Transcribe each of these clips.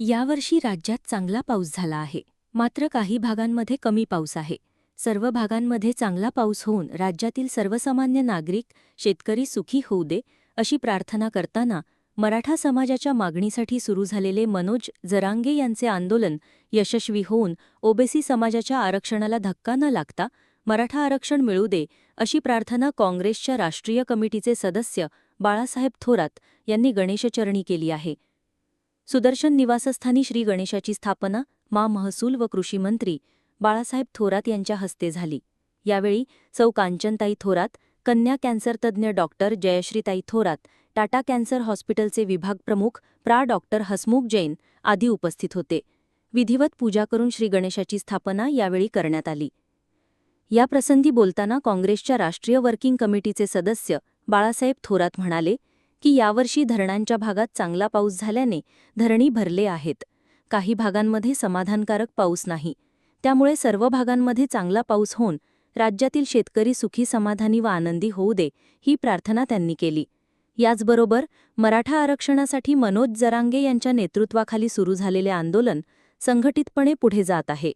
यावर्षी राज्यात चांगला पाऊस झाला आहे. मात्र काही भागांमध्ये कमी पाऊस आहे. सर्व भागांमध्ये चांगला पाऊस होऊन राज्यातील सर्वसामान्य नागरिक शेतकरी सुखी होऊ दे अशी प्रार्थना करताना मराठा समाजाच्या मागणीसाठी सुरू झालेले मनोज जरांगे यांचे आंदोलन यशस्वी होऊन ओबीसी समाजाच्या आरक्षणाला धक्का न लागता मराठा आरक्षण मिळू दे अशी प्रार्थना काँग्रेसच्या राष्ट्रीय कमिटीचे सदस्य बाळासाहेब थोरात यांनी गणेशचरणी केली आहे. सुदर्शन निवासस्थानी श्री गणेशाची स्थापना मा महसूल व कृषी मंत्री बाळासाहेब थोरात यांच्या हस्ते झाली. यावेळी चौ कांचनताई थोरात कन्या कॅन्सर तज्ज्ञ डॉक्टर जयश्रीताई थोरात टाटा कॅन्सर हॉस्पिटलचे विभाग प्रमुख प्रा. डॉक्टर हसमुख जैन आदी उपस्थित होते. विधिवत पूजा करून श्री गणेशाची स्थापना यावेळी करण्यात आली. याप्रसंगी बोलताना काँग्रेसच्या राष्ट्रीय वर्किंग कमिटीचे सदस्य बाळासाहेब थोरात म्हणाले की यावर्षी धरणांच्या भागात चांगला पाऊस झाल्याने धरणी भरले आहेत. काही भागांमध्ये समाधानकारक पाऊस नाही. त्यामुळे सर्व भागांमध्ये चांगला पाऊस होऊन राज्यातील शेतकरी सुखी समाधानी व आनंदी होऊ दे ही प्रार्थना त्यांनी केली. याचबरोबर मराठा आरक्षणासाठी मनोज जरांगे यांच्या नेतृत्वाखाली सुरू झालेले आंदोलन संघटितपणे पुढे जात आहे.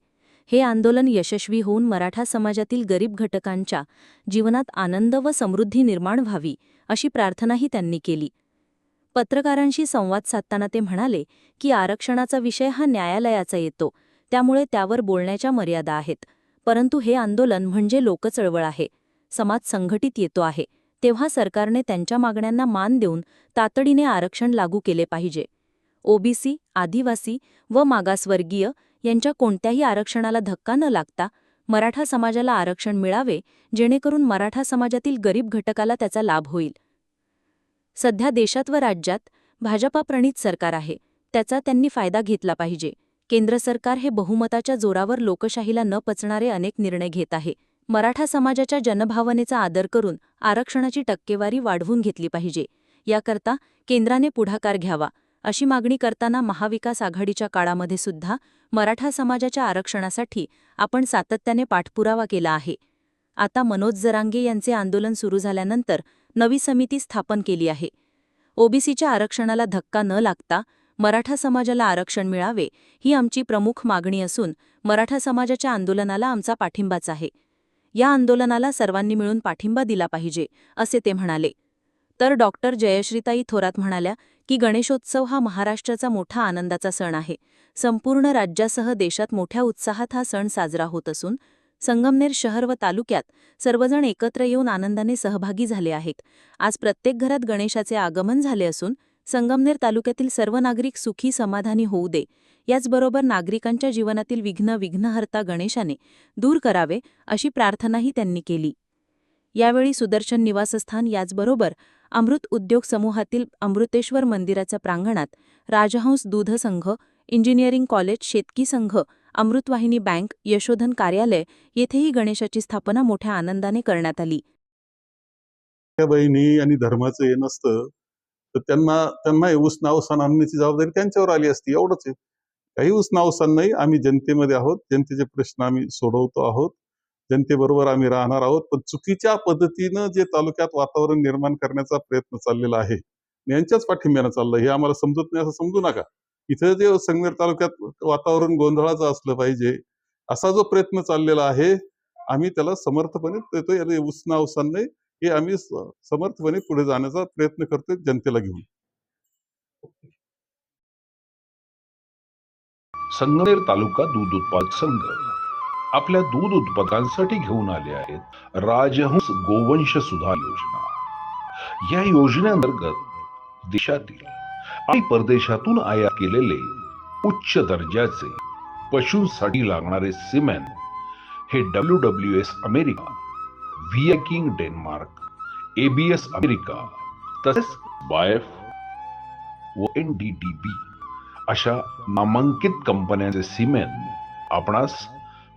हे आंदोलन यशस्वी होऊन मराठा समाजातील गरीब घटकांच्या जीवनात आनंद व समृद्धी निर्माण व्हावी अशी प्रार्थनाही त्यांनी केली. पत्रकारांशी संवाद साधताना ते म्हणाले की आरक्षणाचा विषय हा न्यायालयाचा येतो त्यामुळे त्यावर बोलण्याच्या मर्यादा आहेत. परंतु हे आंदोलन म्हणजे लोकचळवळ आहे. समाज संघटित येतो आहे. तेव्हा सरकारने त्यांच्या मागण्यांना मान देऊन तातडीने आरक्षण लागू केले पाहिजे. ओबीसी आदिवासी व मागासवर्गीय यांच्या कोणत्याही आरक्षणाला धक्का न लागता मराठा समाजाला आरक्षण मिळावे जेणेकरून मराठा समाजातील गरीब घटकाला त्याचा लाभ होईल. सध्या देशात व राज्यात भाजपाप्रणीत सरकार आहे. त्याचा त्यांनी फायदा घेतला पाहिजे. केंद्र सरकार हे बहुमताच्या जोरावर लोकशाहीला न पचणारे अनेक निर्णय घेत आहे. मराठा समाजाच्या जनभावनेचा आदर करून आरक्षणाची टक्केवारी वाढवून घेतली पाहिजे. याकरता केंद्राने पुढाकार घ्यावा. अशी मागणी करताना महाविकास आघाडीच्या काळामध्ये सुद्धा मराठा समाजाच्या आरक्षणासाठी आपण सातत्याने पाठपुरावा केला आहे. आता मनोज जरांगे यांचे आंदोलन सुरू झाल्यानंतर नवी समिती स्थापन केली आहे. ओबीसीच्या आरक्षणाला धक्का न लागता मराठा समाजाला आरक्षण मिळावे ही आमची प्रमुख मागणी असून मराठा समाजाच्या आंदोलनाला आमचा पाठिंबाच आहे. या आंदोलनाला सर्वांनी मिळून पाठिंबा दिला पाहिजे असे ते म्हणाले. तर डॉक्टर जयश्रीताई थोरात म्हणाल्या की गणेशोत्सव हा महाराष्ट्राचा मोठा आनंदाचा सण आहे. संपूर्ण राज्यासह देशात मोठ्या उत्साहात हा सण साजरा होत असून संगमनेर शहर व तालुक्यात सर्वजण एकत्र येऊन आनंदाने सहभागी झाले आहेत. आज प्रत्येक घरात गणेशाचे आगमन झाले असून संगमनेर तालुक्यातील सर्व नागरिक सुखी समाधानी होऊ दे. याचबरोबर नागरिकांच्या जीवनातील विघ्न विघ्नहर्ता गणेशाने दूर करावे अशी प्रार्थनाही त्यांनी केली. यावेळी सुदर्शन निवासस्थान याचबरोबर अमृत उद्योग समूहातील अमृतेश्वर मंदिराच्या प्रांगणात राजहंस दूध संघ इंजिनिअरिंग कॉलेज शेतकी संघ अमृतवाहिनी बँक यशोधन कार्यालय येथेही गणेशाची स्थापना मोठ्या आनंदाने करण्यात आली. त्या बहिणी आणि धर्माचं हे नसतं तर त्यांना त्यांना हे उसना अवसान आणण्याची जबाबदारी त्यांच्यावर आली असती एवढंच आहे. काही उसना अवसान नाही आम्ही जनतेमध्ये आहोत जनतेचे प्रश्न आम्ही सोडवतो आहोत. जनतेबरोबर आम्ही राहणार आहोत. पण चुकीच्या पद्धतीनं जे तालुक्यात वातावरण निर्माण करण्याचा प्रयत्न चाललेला आहे यांच्याच पाठिंब्यानं चाललं हे आम्हाला समजत नाही असं समजू नका. इथं जे संगमेर तालुक्यात वातावरण गोंधळाचं असलं पाहिजे असा जो प्रयत्न चाललेला आहे आम्ही त्याला समर्थपणे देतो उसना अवसान हे आम्ही समर्थपणे पुढे जाण्याचा प्रयत्न करतोय जनतेला घेऊन. संगमेर तालुका दूध उत्पादक संघ. आपल्या दूध उत्पादकांसाठी घेऊन आले आहेत राजहंस गोवंश सुधार योजना. या योजनेअंतर्गत देशातील आणि परदेशातून आयात केलेले उच्च दर्जाचे पशूंसाठी लागणारे सिमेंट हे W W S America Viking Denmark ABS America तसेच बायफ व एन डी डी बी अशा नामांकित कंपन्यांचे सिमेंट आपणास